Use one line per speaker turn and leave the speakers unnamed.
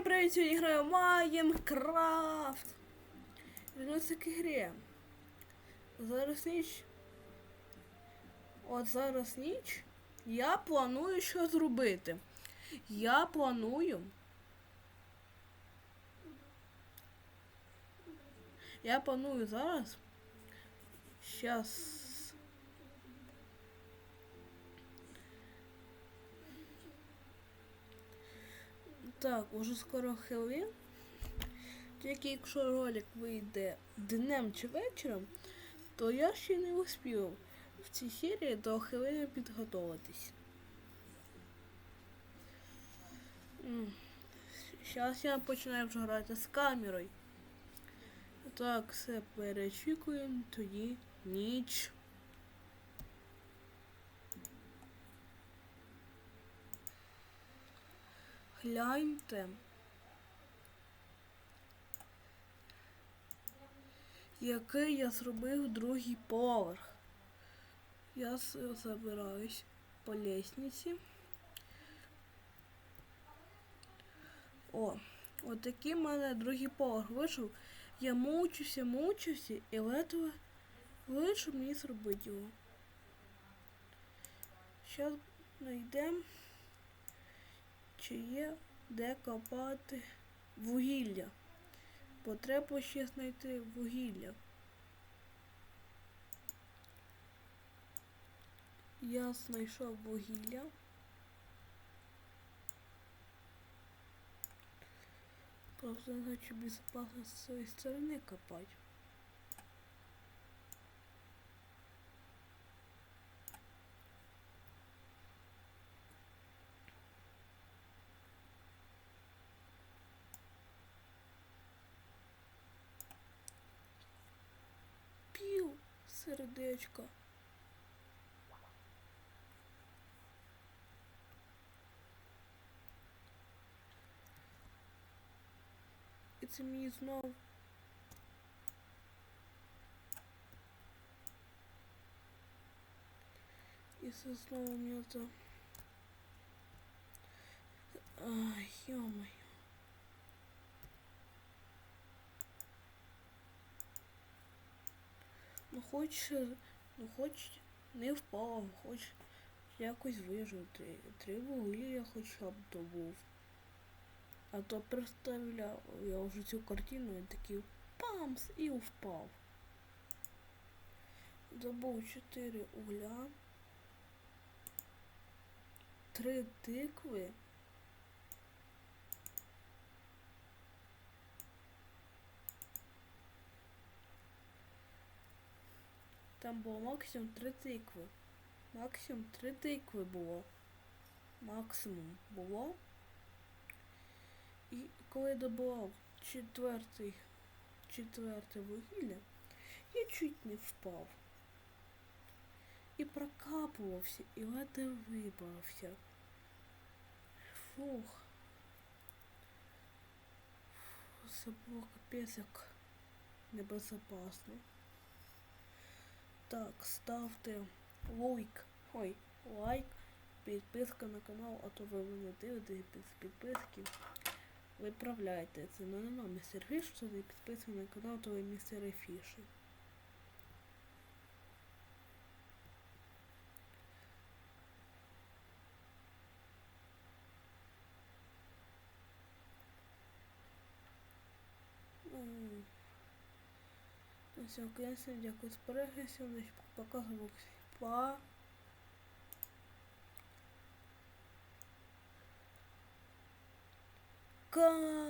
Всім привіт, сьогодні граю в Майнкрафт. Вернуться к ігрі. Зараз ніч. От зараз ніч. Я планую що зробити. Я планую. Я планую зараз. Щас. Так, уже скоро Хеллоуін. Тільки якщо ролик вийде днем чи вечором, то я ще не успів в цій серії до Хеллоуіна підготуватись. Зараз я починаю вже грати з камерою. Так, все перечікуємо, тоді ніч. Гляньте. Який я зробив другий поверх. Я забираюсь по лестниці. О, отакий в мене другий поверх вийшов. Я мучуся, мучуся і ледве вийшов мені зробити його. Зараз знайдемо чи є де копати вугілля. Бо треба ще знайти вугілля. Я знайшов вугілля. Просто хочу безопасно з цієї сторони копати. Пів сердечко. І це мені знов. І це знову мені це. Ай, ё-моё. Хоч, ну хоч не впав, хоч якось вижити. Треба вугілля хоча б добув. А то представляв я вже цю картину і такий памс і впав. Добув 4 угля. Три тикви. Там було максимум три тикви. Максимум три тикви було. Максимум було. І коли добував четвертий, четверте вугілля, я чуть не впав. І прокапувався, і ледве вибрався. Фух. Це було капець як небезопасно. Так, ставте лайк. Ой, лайк, підписка на канал, а то ви мене дивитесь підписки. Виправляйте це Ну нема містер Фіш, що не підписаний на канал, то ви містер Фіші. Все, конечно, дякую за перегляд. Сьогодні показував па. Ка.